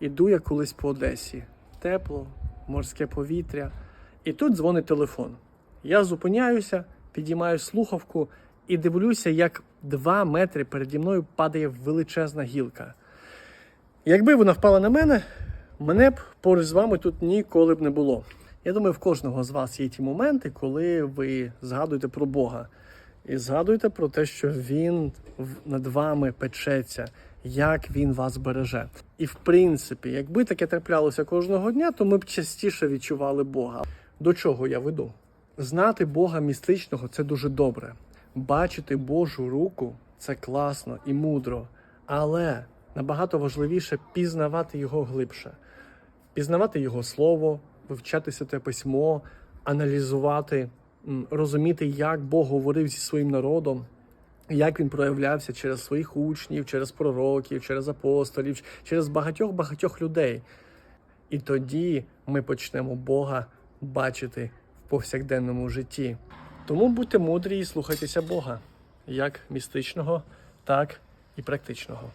Іду я колись по Одесі. Тепло, морське повітря. І тут дзвонить телефон. Я зупиняюся, підіймаю слухавку і дивлюся, як два метри переді мною падає величезна гілка. Якби вона впала на мене, мене б поруч з вами тут ніколи б не було. Я думаю, в кожного з вас є ті моменти, коли ви згадуєте про Бога і згадуєте про те, що Він над вами печеться, як він вас береже. І в принципі, якби таке траплялося кожного дня, то ми б частіше відчували Бога. До чого я веду? Знати Бога містичного це дуже добре. Бачити Божу руку це класно і мудро, але набагато важливіше пізнавати його глибше, пізнавати його слово, вивчати святе письмо, аналізувати, розуміти, як Бог говорив зі своїм народом, як він проявлявся через своїх учнів, через пророків, через апостолів, через багатьох багатьох людей. І тоді ми почнемо Бога бачити в повсякденному житті. Тому будьте мудрі і слухайтеся Бога, як містичного, так і практичного.